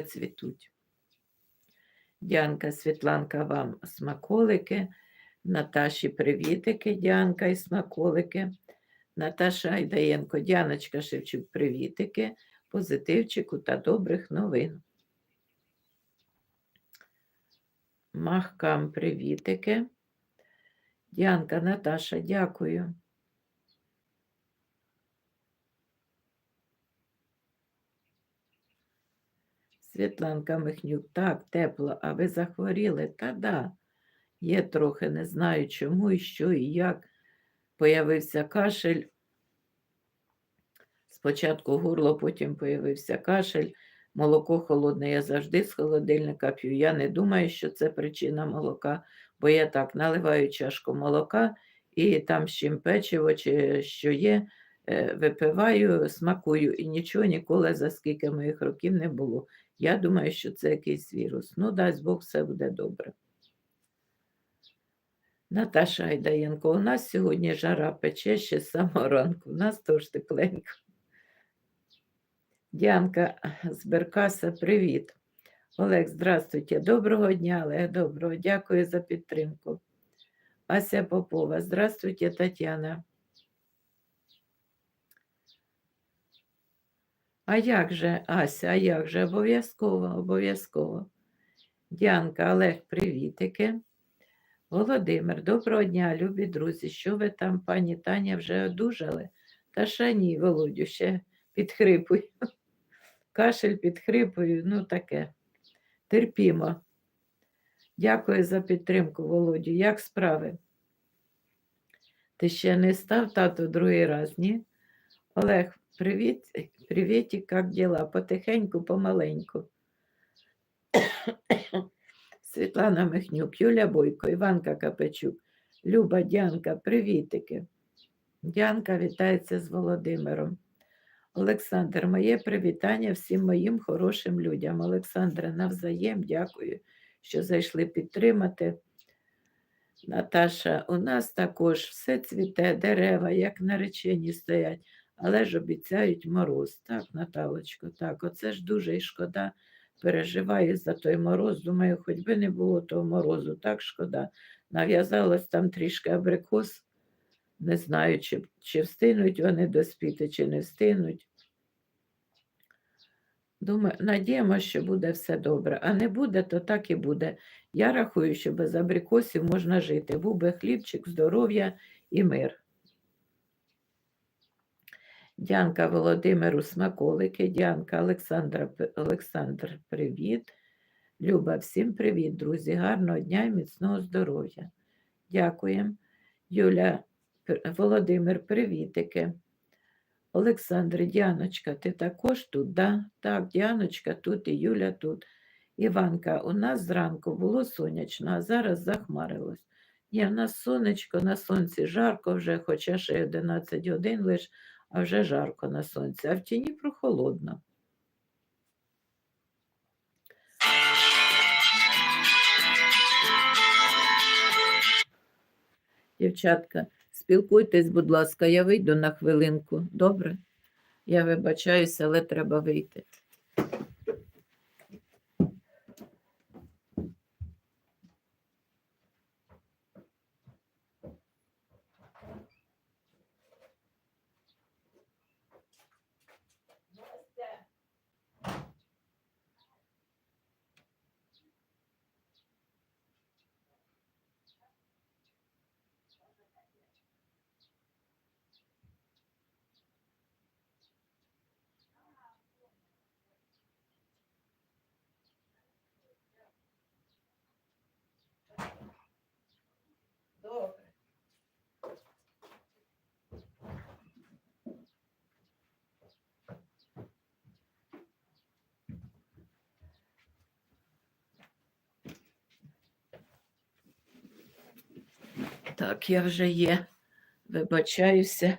цвітуть. Діанка, Світланка, вам смаколики. Наташі привітики, Діанка і смаколики. Наташа Айдаєнко, Діаночка Шевчук, привітики, позитивчику та добрих новин. Махкам привітики. Діанка, Наташа, дякую. Світланка Михнюк, так, тепло, а ви захворіли? Та да, є трохи, не знаю чому і що і як. Появився кашель. Спочатку горло, потім появився кашель. Молоко холодне, я завжди з холодильника п'ю. Я не думаю, що це причина молока, бо я так наливаю чашку молока і там з чим печиво чи що є, е, випиваю, смакую і нічого ніколи за скільки моїх років не було. Я думаю, що це якийсь вірус. Ну, дасть Бог, все буде добре. Наташа Айдаєнко, у нас сьогодні жара пече ще з самого ранку. У нас теж тепленько. Діанка з Беркаса, привіт. Олег, здравствуйте. Доброго дня, Олег, доброго. Дякую за підтримку. Ася Попова, здравствуйте, Тетяна. А як же, Ася, а як же? Обов'язково, обов'язково. Діанка, Олег, привітики. Володимир, доброго дня, любі друзі. Що ви там, пані Таня, вже одужали? Та ще ні, Володю, ще підхрипую. Кашель підхрипую, ну таке. Терпімо. Дякую за підтримку, Володю. Як справи? Ти ще не став тато другий раз, ні? Олег, привіт, привітик, як діла? Потихеньку, помаленьку. Світлана Михнюк, Юля Бойко, Іванка Капечук, Люба Дянка, привітики. Дянка вітається з Володимиром. Олександр, моє привітання всім моїм хорошим людям. Олександре, навзаєм дякую, що зайшли підтримати. Наташа, у нас також все цвіте, дерева, як наречені стоять, але ж обіцяють мороз. Так, Наталочко, так, оце ж дуже і шкода. Переживаю за той мороз. Думаю, хоч би не було того морозу, так шкода. Нав'язалось там трішки абрикос. Не знаю, чи, чи встигнуть вони доспіти, чи не встигнуть. Думаю, надіємося, що буде все добре. А не буде, то так і буде. Я рахую, що без абрикосів можна жити. Був би хлібчик, здоров'я і мир. Дянка Володимиру Смаколики, Дянка Олександра, Олександр, привіт. Люба, всім привіт, друзі. Гарного дня і міцного здоров'я. Дякуємо. Юля, Володимир, привітики. Олександр, Діаночка, ти також тут? Да? Так, Діаночка тут і Юля тут. Іванка, у нас зранку було сонячно, а зараз захмарилось. Ні, в нас сонечко, на сонці жарко вже, хоча ще й 11 годин лиш, а вже жарко на сонці, а в тіні прохолодно. Дівчатка, спілкуйтесь, будь ласка, я вийду на хвилинку. Добре? Я вибачаюся, але треба вийти. Добре. Так, я вже є. Вибачаюся.